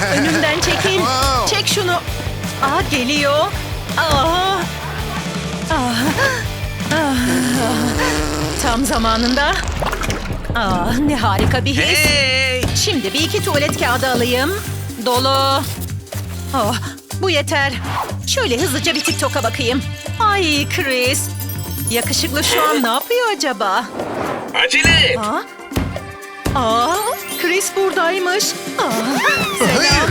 Önümden çekil. Çek şunu. Aa geliyor. Aa. Aa. Aa. Tam zamanında. Aa, ne harika bir his. Hey! Şimdi bir iki tuvalet kağıdı alayım. Dolu. Oh, bu yeter. Şöyle hızlıca bir TikTok'a bakayım. Ay Chris. Yakışıklı şu an ne yapıyor acaba? Acele et. Ha? Aa, Chris buradaymış. Aa, selam.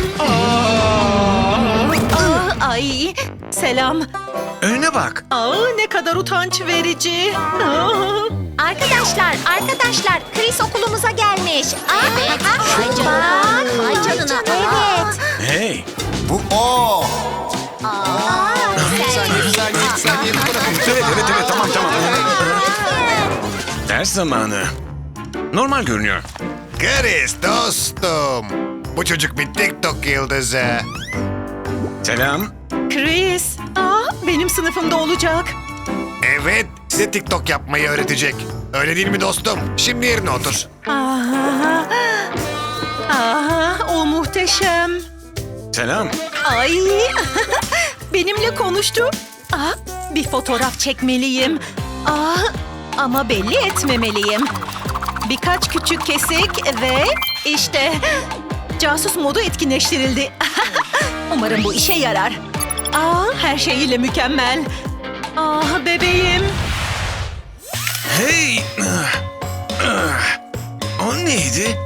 Aa, ay, selam. Önüne bak. Aa, ne kadar utanç verici. Aa. Arkadaşlar, arkadaşlar, Chris okulumuza gelmiş. evet. Ay canına. Evet. Hey! Bu o. Güzel. Evet evet evet tamam tamam. Ders zamanı. Normal görünüyor. Chris dostum. Bu çocuk bir TikTok yıldızı. Selam. Chris, aa, benim sınıfımda olacak. Evet, size TikTok yapmayı öğretecek. Öyle değil mi dostum? Şimdi yerine otur. Aa, aa, o muhteşem. Selam. Ay, benimle konuştu. Aa, bir fotoğraf çekmeliyim. Aa, ama belli etmemeliyim. Birkaç küçük kesik ve işte casus modu etkinleştirildi. Umarım bu işe yarar. Aa, her şeyiyle mükemmel. Ah bebeğim. Hey! O neydi?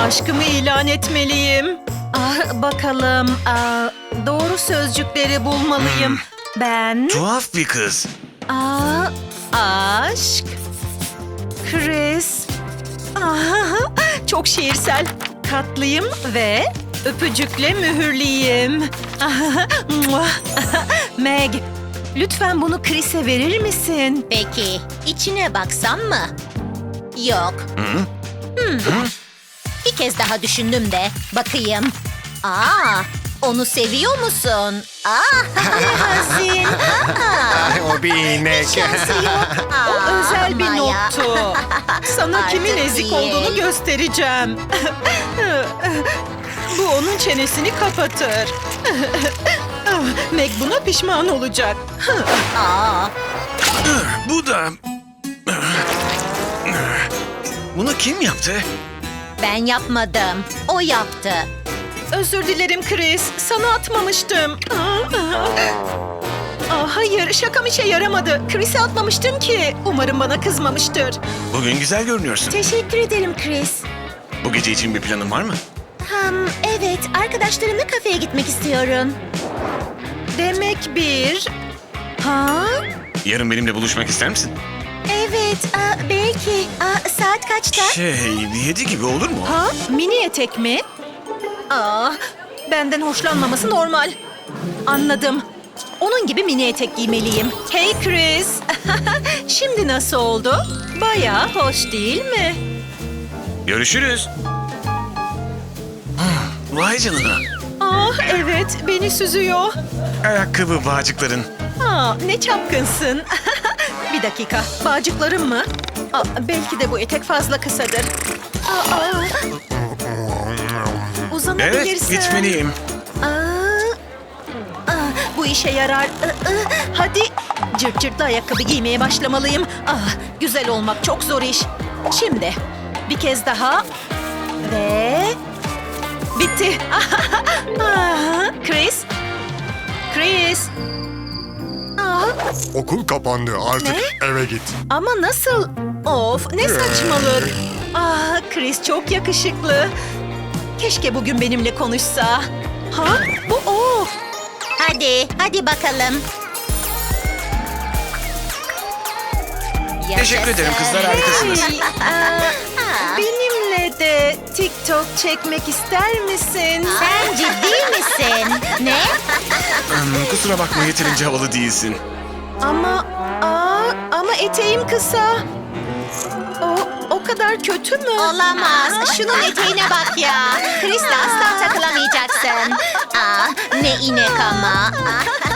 Aşkımı ilan etmeliyim. Ah, bakalım. Aa, doğru sözcükleri bulmalıyım. Ben... Tuhaf bir kız. Aa, aşk. Chris. Aa, çok şiirsel. Katlıyım ve öpücükle mühürleyeyim. Meg, lütfen bunu Chris'e verir misin? Peki, içine baksam mı? Yok. Hı? Bir kez daha düşündüm de. Bakayım. Aa, onu seviyor musun? Aa, hazin. Ay, o bir inek. Şansı yok. O özel bir nottu. Sana Artık kimin ezik değil. olduğunu göstereceğim. Bu onun çenesini kapatır. Meg buna pişman olacak. Aa, Bu da... Bunu kim yaptı? ben yapmadım. O yaptı. Özür dilerim Chris. Sana atmamıştım. Aa, hayır şakam işe yaramadı. Chris'e atmamıştım ki. Umarım bana kızmamıştır. Bugün güzel görünüyorsun. Teşekkür ederim Chris. Bu gece için bir planın var mı? Hmm, evet, arkadaşlarımla kafeye gitmek istiyorum. Demek bir... Ha? Yarın benimle buluşmak ister misin? Evet, aa, belki. Aa, saat kaçta? Şey, yedi gibi olur mu? Ha? Mini etek mi? Aa, benden hoşlanmaması normal. Anladım. Onun gibi mini etek giymeliyim. Hey Chris. Şimdi nasıl oldu? Bayağı hoş değil mi? Görüşürüz. Ah, Vay canına. Ah evet beni süzüyor. Ayakkabı bağcıkların. Aa, ne çapkınsın. bir dakika. Bağcıklarım mı? Aa, belki de bu etek fazla kısadır. Aa, aa. Evet, gitmeliyim. Aa, aa, bu işe yarar. Aa, aa, Hadi cırt cırtlı ayakkabı giymeye başlamalıyım. Ah, güzel olmak çok zor iş. Şimdi bir kez daha ve bitti. Ah, Chris, Chris. Aa, Okul kapandı artık eve git. ama nasıl? Of ne saçmalık. Ah Chris çok yakışıklı. Keşke bugün benimle konuşsa. Ha? Bu o. Hadi, hadi bakalım. Teşekkür ederim kızlar harikasınız. Hey, aa, benimle de TikTok çekmek ister misin? Sen ciddi misin? Ne? Hmm, kusura bakma yeterince havalı değilsin. Ama aa, ama eteğim kısa. Kadar kötü mü? Olamaz. Şunun eteğine bak ya. Chris'le asla takılamayacaksın. Aa, ne inek ama.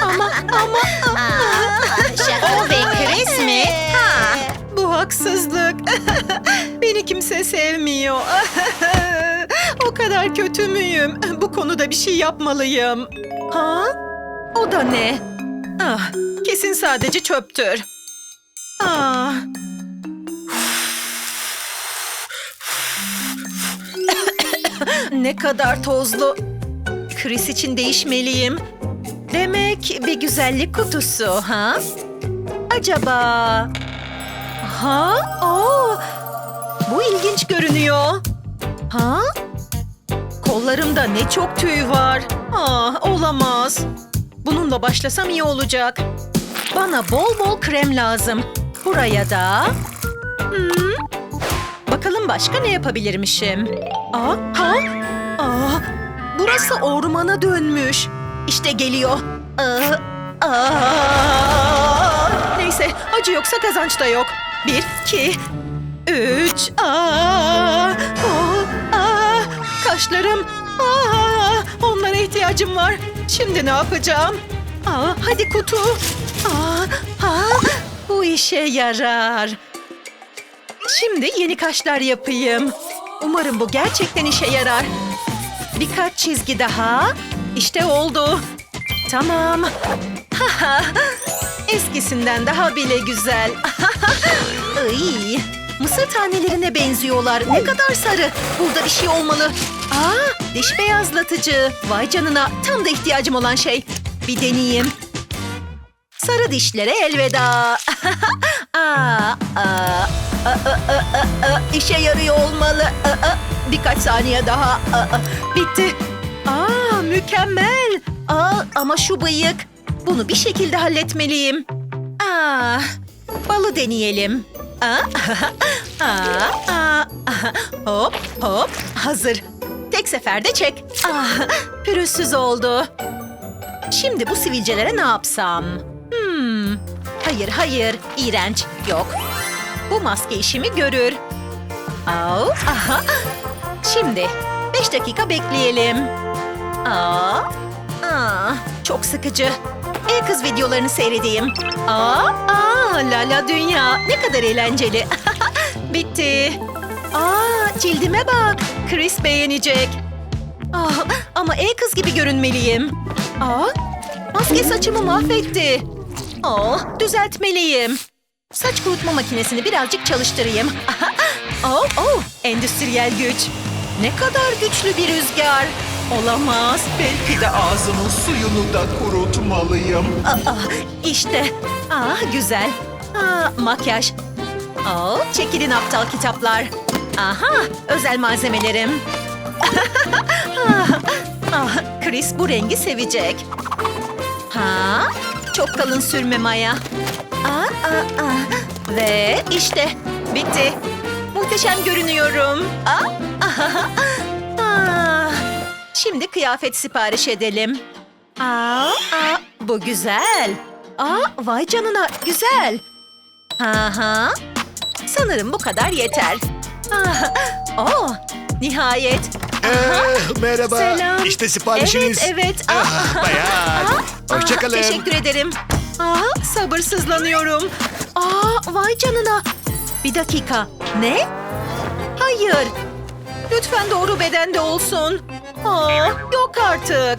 Ama ama Aa, şaka ve Chris mi? Ha. bu haksızlık. Beni kimse sevmiyor. o kadar kadar kötü müyüm? Bu konuda bir şey yapmalıyım. Ha? O da ne? Ah, kesin sadece çöptür. Ah. Ne kadar tozlu. Chris için değişmeliyim. Demek bir güzellik kutusu ha? Acaba... Ha? Oo, bu ilginç görünüyor. Ha? Kollarımda ne çok tüy var. Ah, olamaz. Bununla başlasam iyi olacak. Bana bol bol krem lazım. Buraya da. Hmm. Başka ne yapabilirmişim? Aa, ha? Aa, burası ormana dönmüş. İşte geliyor. Aa, aa. Neyse, acı yoksa kazanç da yok. Bir, iki, üç. Aa, aa, kaşlarım. Aa, onlara ihtiyacım var. Şimdi ne yapacağım? Aa, hadi kutu. Aa, aa, bu işe yarar. Şimdi yeni kaşlar yapayım. Umarım bu gerçekten işe yarar. Birkaç çizgi daha. İşte oldu. Tamam. Eskisinden daha bile güzel. Ay, mısır tanelerine benziyorlar. Ne kadar sarı. Burada bir şey olmalı. Aa, diş beyazlatıcı. Vay canına tam da ihtiyacım olan şey. Bir deneyeyim. Sarı dişlere elveda. aa, aa, aa, aa, aa, aa, işe yarıyor olmalı. Aa, aa, birkaç saniye daha. Aa, aa, bitti. Aa, mükemmel. Aa, ama şu bıyık. Bunu bir şekilde halletmeliyim. Aa, balı deneyelim. Aa, aa, aa, hop hop hazır. Tek seferde çek. Ah, pürüzsüz oldu. Şimdi bu sivilcelere ne yapsam? Hmm. Hayır, hayır. İğrenç. Yok. Bu maske işimi görür. Au, aha. Şimdi beş dakika bekleyelim. Aa, aa, çok sıkıcı. E-kız videolarını seyredeyim. Aa, aa, Lala Dünya. Ne kadar eğlenceli. Bitti. Aa, cildime bak. Chris beğenecek. Ah, ama e-kız gibi görünmeliyim. Aa, maske saçımı mahvetti. Oh, düzeltmeliyim. Saç kurutma makinesini birazcık çalıştırayım. oh, oh, endüstriyel güç. Ne kadar güçlü bir rüzgar. Olamaz. Belki de ağzımın suyunu da kurutmalıyım. Aa, işte. Aa, güzel. Aa, makyaj. Oh, çekilin aptal kitaplar. Aha, özel malzemelerim. ah, ah, Chris bu rengi sevecek. Ha, çok kalın sürme Maya. Aa, aa, aa. Ve işte bitti. Muhteşem görünüyorum. Aa, ah, ah. Şimdi kıyafet sipariş edelim. Aa, aa, bu güzel. Aa, vay canına güzel. Aha. Sanırım bu kadar yeter. Ah, oh, nihayet. Ee, merhaba. Selam. İşte siparişiniz. Evet, evet. Ah, bayan. Ah, Hoşçakalın. teşekkür ederim. Aa, sabırsızlanıyorum. Aa, vay canına. Bir dakika. Ne? Hayır. Lütfen doğru bedende olsun. Aa, yok artık.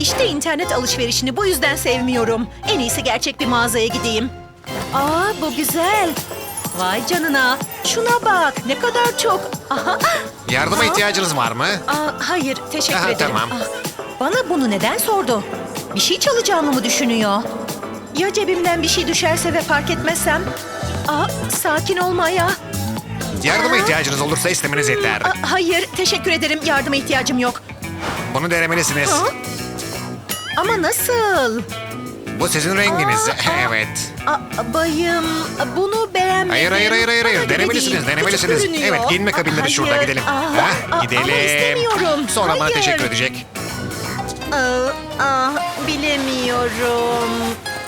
İşte internet alışverişini bu yüzden sevmiyorum. En iyisi gerçek bir mağazaya gideyim. Aa, bu güzel. Vay canına. Şuna bak. Ne kadar çok. Aha. Yardıma Aa. ihtiyacınız var mı? Aa, hayır, teşekkür Aha, ederim. tamam. Aa, bana bunu neden sordu? Bir şey çalacağımı mı düşünüyor? Ya cebimden bir şey düşerse ve fark etmezsem? Aa, sakin olma ya. Yardıma Aa. ihtiyacınız olursa istemeniz yeter. Aa, hayır, teşekkür ederim. Yardıma ihtiyacım yok. Bunu denemelisiniz. Aa, ama nasıl? Bu sizin renginiz. Evet. Aa, bayım, bunu beğenmedim. Hayır hayır hayır hayır. Bana hayır. göre Denemelisiniz, değil. denemelisiniz. Görünüyor. Evet, giyinme kabinleri Aa, şurada hayır. gidelim. Aa, Ha, aa, gidelim. Ama istemiyorum. Sonra bana Hayır. teşekkür edecek. Aa, ah, bilemiyorum.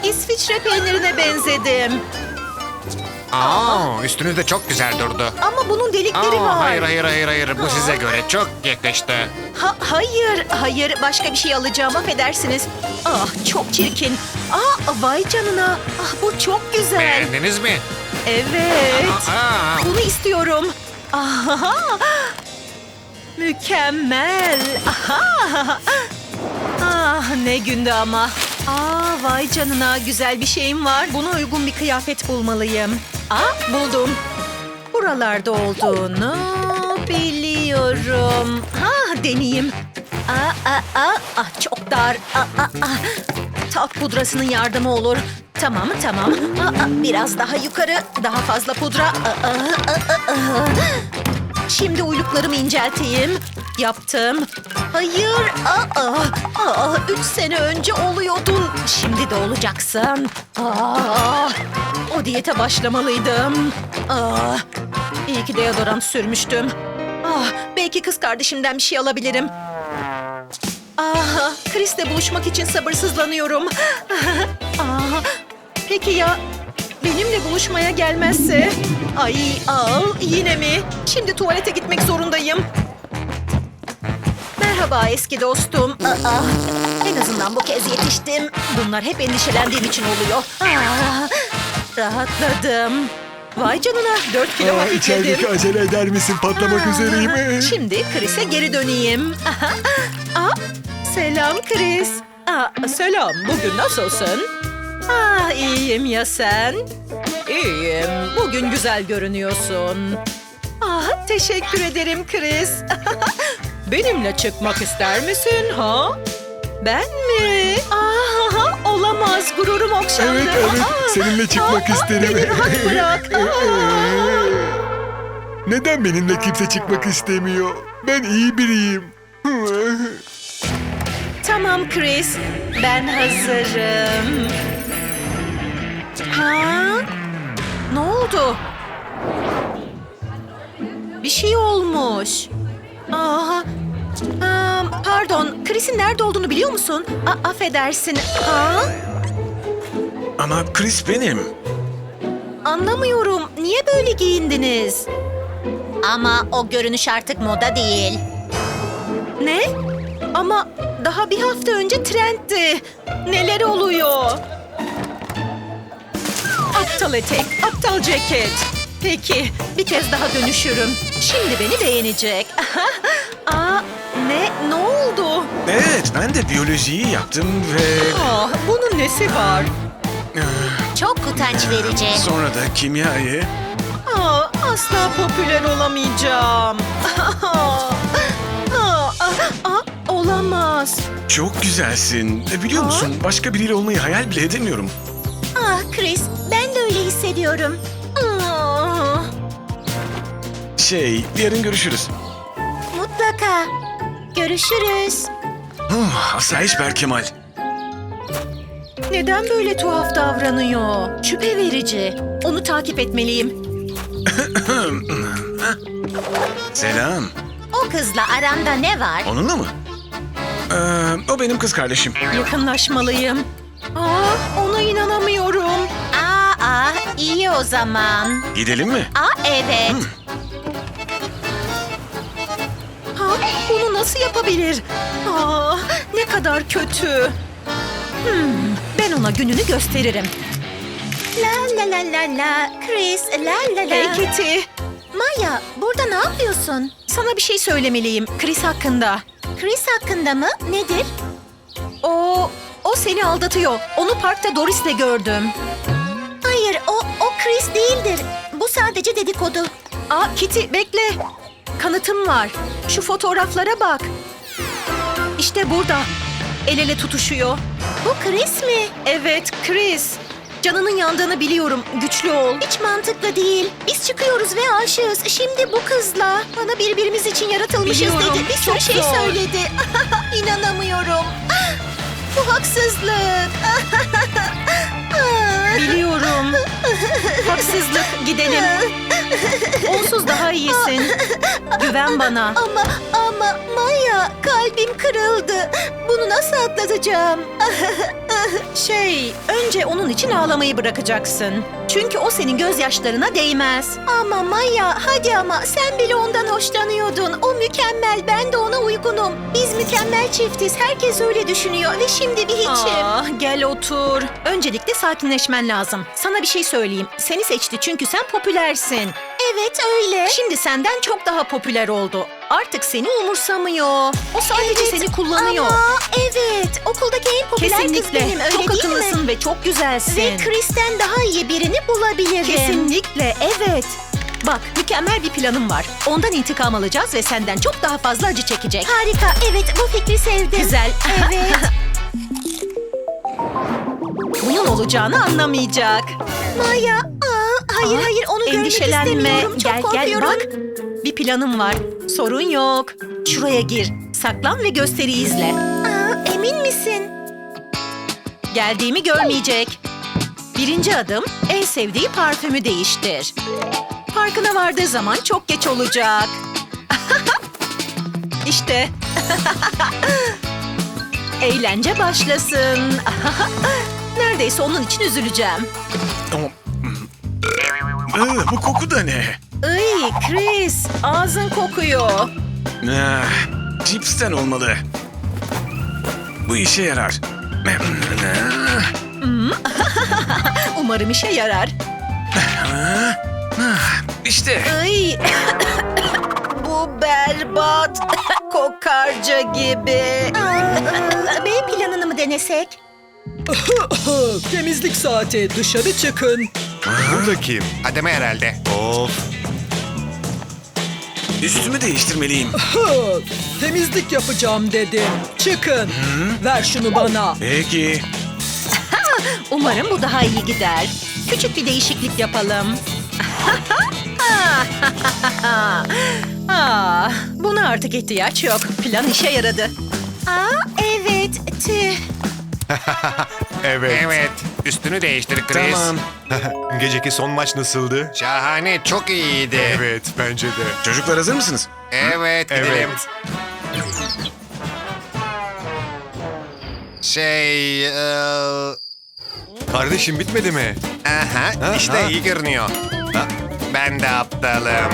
İsviçre peynirine benzedim. Aa, üstünüzde çok güzel durdu. Ama bunun delikleri Aa, var. hayır hayır hayır hayır. Bu size göre çok yakıştı. Ha, hayır, hayır. Başka bir şey alacağım. Affedersiniz. Ah, çok çirkin. Ah, vay canına. Ah, bu çok güzel. Beğendiniz mi? Evet. Aa, Bunu istiyorum. Ah, Mükemmel. Aha. Ah ne gündü ama. Aa vay canına güzel bir şeyim var. Buna uygun bir kıyafet bulmalıyım. Aa buldum. Buralarda olduğunu biliyorum. Ha deneyeyim. Aa, aa, aa, ah, çok dar. Aa, aa, aa. Talk pudrasının yardımı olur. Tamam tamam. Aa, aa, biraz daha yukarı. Daha fazla pudra. Aa, aa, aa, aa. Şimdi uyluklarımı incelteyim. Yaptım. Hayır. Aa, aa, üç sene önce oluyordun. Şimdi de olacaksın. Aa, o diyete başlamalıydım. Aa, iyi ki deodorant sürmüştüm. Ah, belki kız kardeşimden bir şey alabilirim. Ah, Chris'le buluşmak için sabırsızlanıyorum. Ah, peki ya benimle buluşmaya gelmezse? Ay al yine mi? Şimdi tuvalete gitmek zorundayım. Merhaba eski dostum. Aa, en azından bu kez yetiştim. Bunlar hep endişelendiğim için oluyor. Aa, rahatladım. Vay canına 4 kilo Aa, hafifledim. içerideki acele eder misin? Patlamak üzereyim. Şimdi Chris'e geri döneyim. Aha. Aa, selam Chris. Aa, selam, bugün nasılsın? Aa, iyiyim ya sen? İyiyim, bugün güzel görünüyorsun. Aa, teşekkür ederim Chris. Benimle çıkmak ister misin ha? Ben mi? Aa, olamaz, gururum okşandı. Evet evet Aa, seninle çıkmak aa, isterim. Beni rahat bırak. Neden benimle kimse çıkmak istemiyor? Ben iyi biriyim. Tamam Chris, ben hazırım. Ha? Ne oldu? Bir şey olmuş. Aa, aa, pardon, Chris'in nerede olduğunu biliyor musun? A- affedersin. Ha? Ama Chris benim. Anlamıyorum. Niye böyle giyindiniz? Ama o görünüş artık moda değil. Ne? Ama daha bir hafta önce trendti. Neler oluyor? Aptal etek, aptal ceket. Peki, bir kez daha dönüşürüm. Şimdi beni beğenecek. Aa, ne? Ne oldu? Evet, ben de biyolojiyi yaptım ve Ah, bunun nesi var? Çok utanç verici. sonra da kimyayı. Aa, asla popüler olamayacağım. Aa, aa, aa, olamaz. Çok güzelsin. E, Biliyor musun, başka biriyle olmayı hayal bile edemiyorum. Ah Chris, ben de öyle hissediyorum. Aa. Şey, yarın görüşürüz. Mutlaka. Görüşürüz. Oh, asayiş Berkemal. Neden böyle tuhaf davranıyor? Şüphe verici. Onu takip etmeliyim. Selam. O kızla aranda ne var? Onunla mı? Ee, o benim kız kardeşim. Yakınlaşmalıyım. Aa, ona inanamıyorum. Aa, iyi o zaman. Gidelim mi? Aa, evet. Ha, bunu nasıl yapabilir? Aa, ne kadar kötü. Hmm, ben ona gününü gösteririm. La la la la la. Chris, la la la. Hey Kitty, Maya, burada ne yapıyorsun? sana bir şey söylemeliyim Chris hakkında. Chris hakkında mı? Nedir? O, o seni aldatıyor. Onu parkta Doris'le gördüm. Hayır, o, o Chris değildir. Bu sadece dedikodu. Aa Kitty bekle. Kanıtım var. Şu fotoğraflara bak. İşte burada. El ele tutuşuyor. Bu Chris mi? Evet Chris. Canının yandığını biliyorum. Güçlü ol. Hiç mantıklı değil. Biz çıkıyoruz ve aşığız. Şimdi bu kızla bana birbirimiz için yaratılmışız Biliyorum, dedi. Bir sürü çok şey zor. söyledi. İnanamıyorum. Bu haksızlık. Biliyorum. Haksızlık. Gidelim. Onsuz daha iyisin. Güven bana. ama ama Maya kalbim kırıldı. Bunu nasıl atlatacağım? Şey, önce onun için ağlamayı bırakacaksın. Çünkü o senin gözyaşlarına değmez. Ama Maya hadi ama sen bile ondan hoşlanıyordun. O mükemmel ben de ona uygunum. Biz mükemmel çiftiz. Herkes öyle düşünüyor ve şimdi bir hiçim. Ah, gel otur. Öncelikle sakinleşmen lazım. Sana bir şey söyleyeyim. Seni seçti çünkü sen popülersin. Evet öyle. Şimdi senden çok daha popüler oldu. Artık seni umursamıyor. O sadece seni kullanıyor. Ama evet okuldaki en popüler kız Kesinlikle. benim öyle çok değil mi? akıllısın ve çok güzelsin. Ve Chris'ten daha iyi birini bulabilirim. Kesinlikle evet. Bak mükemmel bir planım var. Ondan intikam alacağız ve senden çok daha fazla acı çekecek. Harika evet bu fikri sevdim. Güzel. Evet. Bunun olacağını anlamayacak. Maya aa, hayır Aa, hayır onu görmek istemiyorum. Çok gel korkuyorum. gel bak. Bir planım var. Sorun yok. Şuraya gir. Saklan ve gösteri izle. Aa, emin misin? Geldiğimi görmeyecek. Birinci adım en sevdiği parfümü değiştir. Farkına vardığı zaman çok geç olacak. işte. Eğlence başlasın. Neredeyse onun için üzüleceğim. Iı, bu koku da ne? Iy Chris, ağzın kokuyor. Ah, cipsten olmalı. Bu işe yarar. Umarım işe yarar. İşte. Iy. Bu berbat. Kokarca gibi. B planını mı denesek? Temizlik saati dışarı çıkın. Burada kim? Ademe herhalde. Of. Üstümü değiştirmeliyim. Temizlik yapacağım dedim. Çıkın. Ver şunu bana. Peki. Umarım bu daha iyi gider. Küçük bir değişiklik yapalım. ah, buna artık ihtiyaç yok. Plan işe yaradı. Aa evet tüh. Evet. Evet. Üstünü değiştir Chris. Tamam. Geceki son maç nasıldı? Şahane, çok iyiydi. Evet bence de. Çocuklar hazır mısınız? Evet, gidelim. Evet. Şey, eee, Kardeşim bitmedi mi? aha, Ha, işte ha. iyi görünüyor. Ha. Ben de aptalım.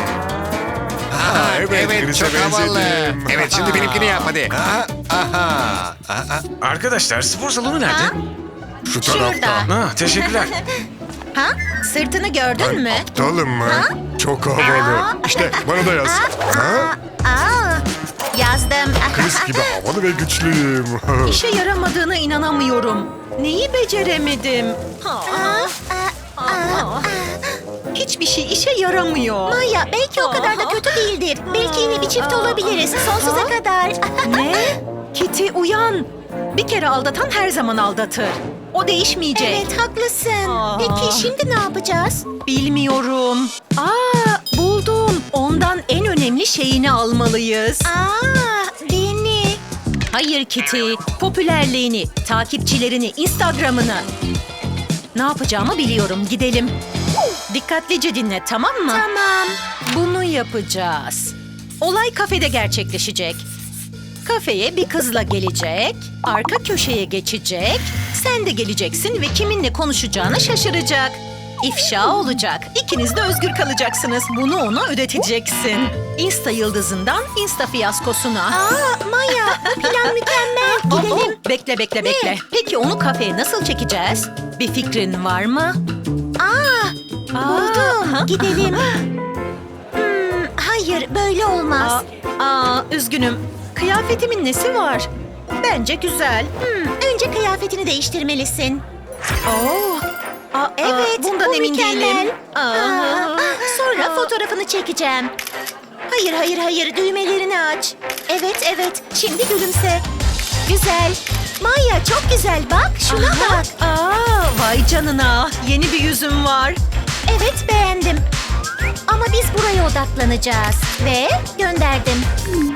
Ha, evet, evet Chris'e çok havalı. benzedim. Evet, şimdi benimkini yap hadi. Aha, aha, aha. Arkadaşlar spor salonu nerede? Şu Şurada. tarafta. Ha, teşekkürler. Ha? Sırtını gördün mü? Aptalım mı? Çok havalı. İşte bana da yaz. Ha? Aa yazdım. Chris gibi havalı ve güçlüyüm. İşe yaramadığına inanamıyorum. Neyi beceremedim? Ha, Aa, Hiçbir şey işe yaramıyor. Maya belki o kadar da kötü değildir. Belki yine bir çift olabiliriz sonsuza kadar. Ne? Kitty uyan. Bir kere aldatan her zaman aldatır. O değişmeyecek. evet haklısın. Aa. Peki şimdi ne yapacağız? Bilmiyorum. Aa, buldum. Ondan en önemli şeyini almalıyız. Aa beni. Hayır Kitty. Popülerliğini, takipçilerini, Instagram'ını. Ne yapacağımı biliyorum. Gidelim. Dikkatlice dinle tamam mı? Tamam. Bunu yapacağız. Olay kafede gerçekleşecek. Kafeye bir kızla gelecek, arka köşeye geçecek, sen de geleceksin ve kiminle konuşacağını şaşıracak. İfşa olacak. İkiniz de özgür kalacaksınız. Bunu ona ödeteceksin. Insta yıldızından Insta fiyaskosuna. Aa Maya bu plan mükemmel. Gidelim. Oh, bekle bekle bekle. Peki onu kafeye nasıl çekeceğiz? Bir fikrin var mı? Aa buldum. ha? Gidelim. Hmm, hayır böyle olmaz. Aa, aa, üzgünüm. Kıyafetimin nesi var? Bence güzel. Hmm, önce kıyafetini değiştirmelisin. Oo. Aa, Evet, bundan bu emin mükemmel. değilim. Aa, Aa. sonra fotoğrafını çekeceğim. Hayır, hayır, hayır. Düğmelerini aç. Evet, evet. Şimdi gülümse. Güzel. Maya çok güzel. Bak, şuna bak. Aa, vay canına. Yeni bir yüzüm var. Evet, beğendim. Ama biz buraya odaklanacağız. Ve gönderdim.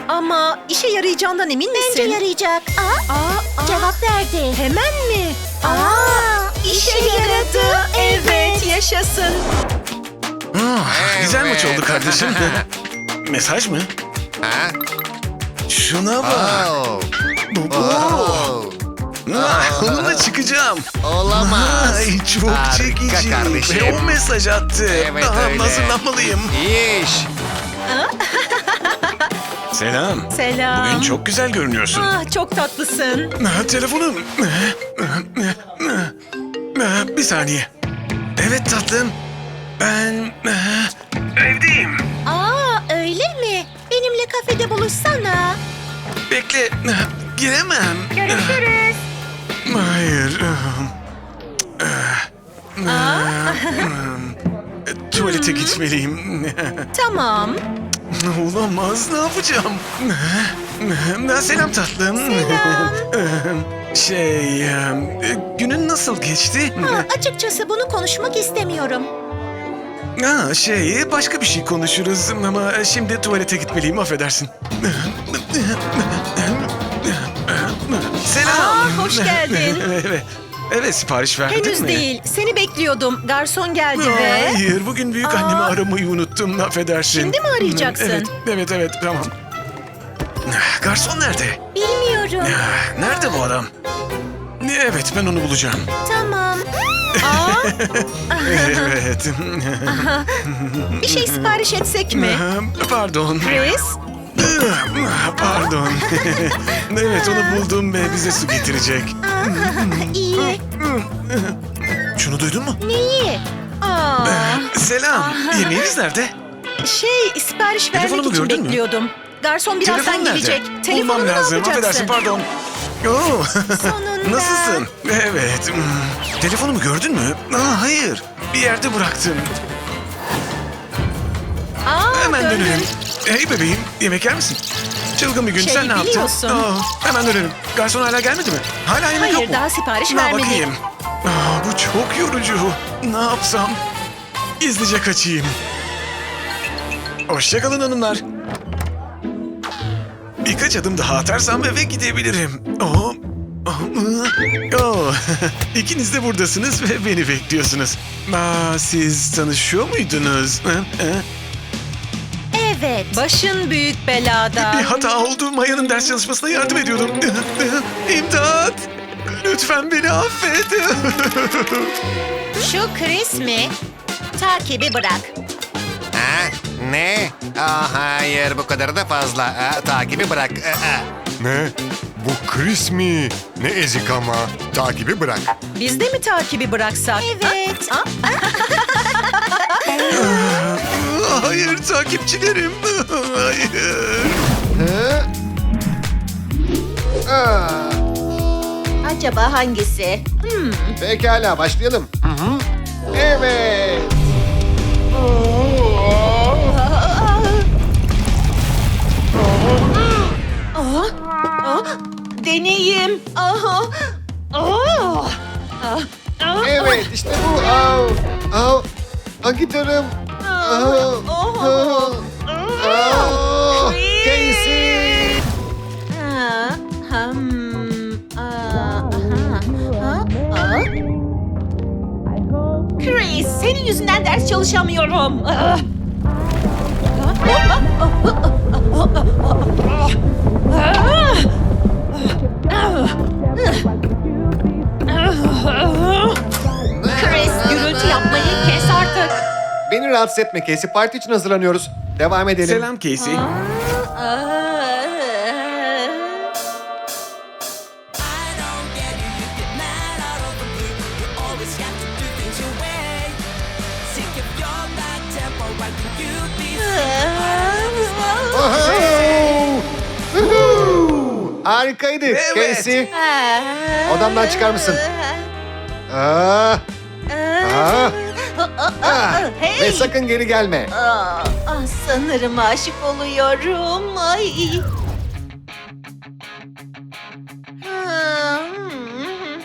Ama işe yarayacağından emin misin? Bence yarayacak. Aa, Aa, aa. cevap verdi. Hemen mi? Aa, İşe yaradı. Evet, yaşasın. Ah, güzel maç oldu kardeşim. Mesaj mı? Ha? Şuna bak. Oh. Bu- Oh. Ah, onunla çıkacağım. Olamaz. Ay çok Harika çekici. kardeşim. Ve o mesaj attı. Evet, Daha öyle. hazırlanmalıyım. İyi iş. Selam. Selam. Bugün çok güzel görünüyorsun. Ah, çok tatlısın. Ah, Telefonum. Ah, Bir saniye. Evet tatlım. Ben ah, evdeyim. Aa, öyle mi? Benimle kafede buluşsana. Bekle. Giremem. Görüşürüz. Hayır. Tuvalete gitmeliyim. Tamam. Olamaz. Ne yapacağım? Selam tatlım. Şey, e, günün nasıl geçti? Ha, açıkçası bunu konuşmak istemiyorum. Ha, şey, başka bir şey konuşuruz ama şimdi tuvalete gitmeliyim, affedersin. Selam. Aa, hoş geldin. evet, evet sipariş verdin Henüz mi? değil. Seni bekliyordum. Garson geldi ve... Hayır, bugün büyük annemi aramayı unuttum, affedersin. Şimdi mi arayacaksın? Evet, evet, evet, tamam. Garson nerede? Bilmiyorum. Nerede bu adam? Evet, ben onu bulacağım. Tamam. evet. Bir şey sipariş etsek mi? Pardon. Chris? Pardon. evet onu buldum ve bize su getirecek. Şunu duydun mu? Neyi? Aa, Selam. Yemeğiniz nerede? şey sipariş vermek Telefonumu için gördün mü? bekliyordum. Garson birazdan nerede? gelecek. Bulmam Telefonunu ne lazım. yapacaksın? Affedersin pardon. Oo. Sonunda. Nasılsın? Evet. hmm. Telefonumu gördün mü? Aa, hayır. Bir yerde bıraktım. Aa, Hemen döndün. dönelim. Hey bebeğim, yemek yer misin? Çılgın bir gün. Şey, Sen ne yaptın? biliyorsun. Aa, hemen dönelim. Garson hala gelmedi mi? Hala yemek Hayır, yok mu? daha sipariş Aa, vermedi. bakayım. Aa, bu çok yorucu. Ne yapsam? Gizlice kaçayım. Hoşçakalın hanımlar. Birkaç adım daha atarsam eve gidebilirim. Oo. Oo. İkiniz de buradasınız ve beni bekliyorsunuz. Aa, siz tanışıyor muydunuz? Hı? Hı? Evet. Başın büyük belada. Bir hata oldu. Maya'nın ders çalışmasına yardım ediyordum. İmdat! Lütfen beni affet. Şu Chris mi? Takibi bırak. Ha? Ne? Aa, hayır bu kadar da fazla. Aa, takibi bırak. Aa, Ne? Bu Chris mi? Ne ezik ama. Takibi bırak. Biz de mi takibi bıraksak? Evet. Hayır takipçilerim. Hayır. Acaba hangisi? Pekala başlayalım. Evet. Deneyim. Aha. Aa. Evet işte bu. Au. Au. Aa, gitarım. Casey. Ha, hmm, aa, aha. Chris, senin yüzünden ders çalışamıyorum. Ah. Beni rahatsız etme Casey. Parti için hazırlanıyoruz. Devam edelim. Selam Casey. Harikaydı Evet. Casey. Odamdan çıkar mısın? Aa. Aa. Ah, Ve sakın geri gelme. Aa, ah, sanırım aşık oluyorum. Ay. Hmm.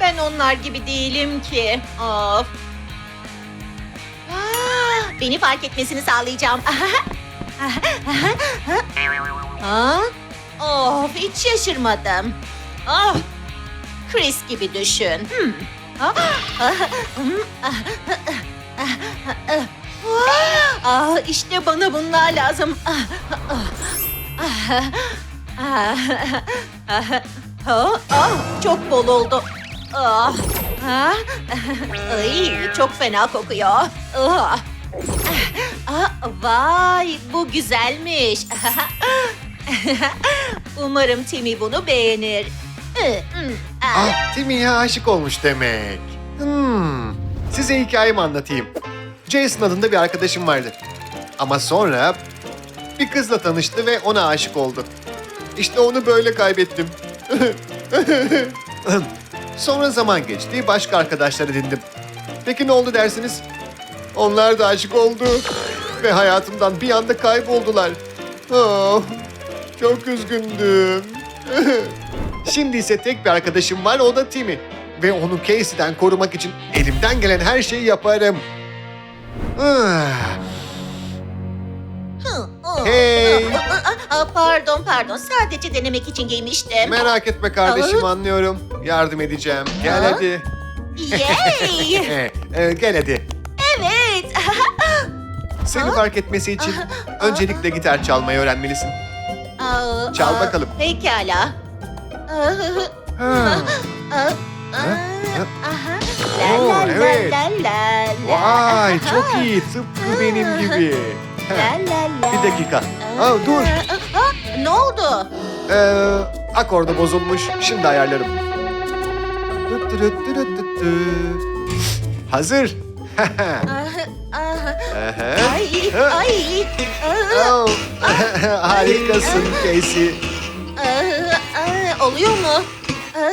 Ben onlar gibi değilim ki. Of. Ah, Beni fark etmesini sağlayacağım. ha? Of, hiç şaşırmadım. Ah, Chris gibi düşün. Hmm. Ah, işte bana bunlar lazım. Çok bol oldu. Ay, çok fena kokuyor. Vay, bu güzelmiş. Umarım Timmy bunu beğenir. Ah. Timmy'ye aşık olmuş demek. Hmm. Size hikayemi anlatayım. Jason adında bir arkadaşım vardı. Ama sonra bir kızla tanıştı ve ona aşık oldu. İşte onu böyle kaybettim. Sonra zaman geçti, başka arkadaşlar edindim. Peki ne oldu dersiniz? Onlar da aşık oldu ve hayatımdan bir anda kayboldular. Oh, çok üzgündüm. Şimdi ise tek bir arkadaşım var, o da Timmy. Ve onu Casey'den korumak için elimden gelen her şeyi yaparım. Ah. Hey! Aa, pardon pardon sadece denemek için giymiştim. Merak etme kardeşim anlıyorum. Yardım edeceğim. Gel Aa. hadi. Yay! Ee, e, gel hadi. evet. Seni fark etmesi için öncelikle gitar çalmayı öğrenmelisin. Aa, Çal aa, bakalım. Pekala. Ha. aha. Oo, la la evet. la la la. Vay çok iyi. Tıpkı benim gibi. La la la. Bir dakika. Aa, dur. Aa, ne oldu? Ee, akorda bozulmuş. Şimdi ayarlarım. Hazır. Aa, Aha. Ay, ay. Aa, Oh. Harikasın Casey. Oluyor mu? Aa,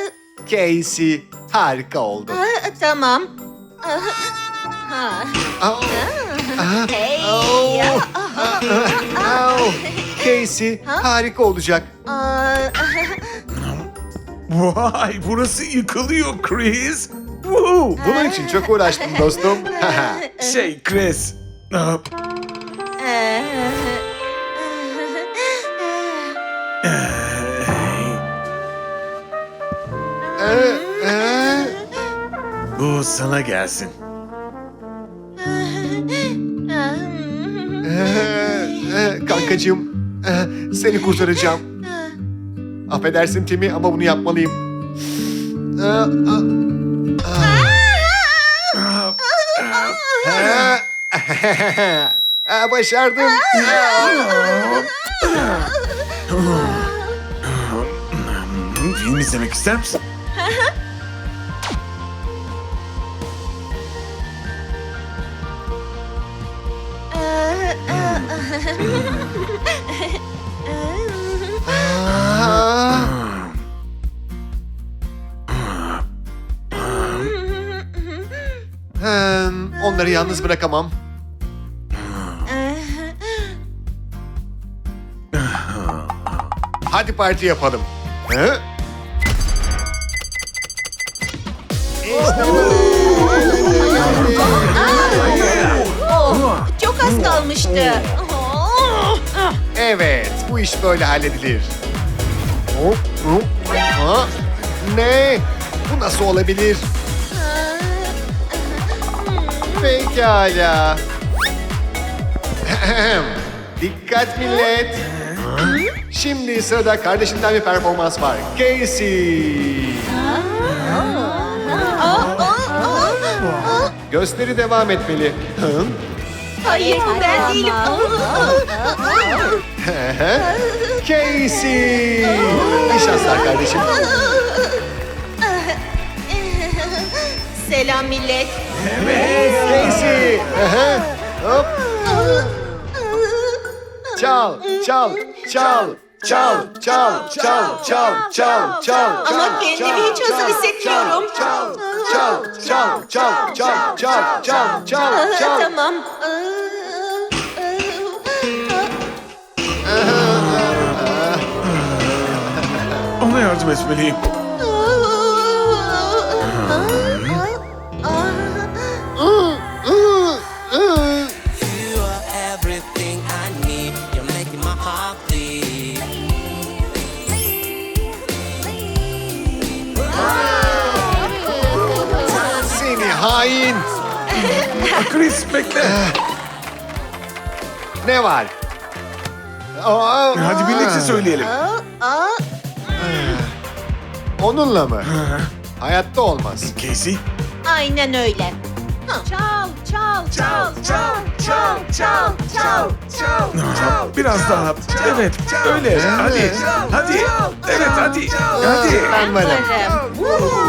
Casey harika oldu. aa, Tamam. Aa, ha. Aa, Aha. Hey. Ya, aha. Au. Casey harika olacak. Aa, Vay burası yıkılıyor Chris. Woo. Bunun için çok uğraştım dostum. Şey Chris. aa, Ee, ee, Bu sana gelsin. ee, kankacığım, ee, seni kurtaracağım. Affedersin Timi ama bunu yapmalıyım. Ee, Aa, Ee, Aa, başardım. Film izlemek ister misin? Hem, onları yalnız bırakamam. Hadi parti yapalım. He? Oh. Evet, bu iş böyle halledilir. Hop, hop. Ha? Ne? Bu nasıl olabilir? Pekala. Dikkat millet. Şimdi sırada kardeşinden bir performans var. Casey. Gösteri devam etmeli. Hı? Hayır bu ben değilim. Casey. İyi şanslar kardeşim. Selam millet. Casey. Aha. Hop. Çal, çal, çal, çal, çal, çal, çal, çal, çal. Ama kendimi hiç hazır hissetmiyorum. Çal, çal, çal, çal, çal, çal, çal, çal, çal. Tamam. Ona yardım etmeliyim. You Chris bekle. Ne var? Aa, Hadi birlikte söyleyelim. Onunla mı? Hayatta olmaz. Casey. Aynen öyle. Çal, çal, çal, çal, çal, çal, çal, çal. Biraz daha. Evet öyle. Hadi. Hadi. Evet hadi. Hadi. Ben varım. Varım.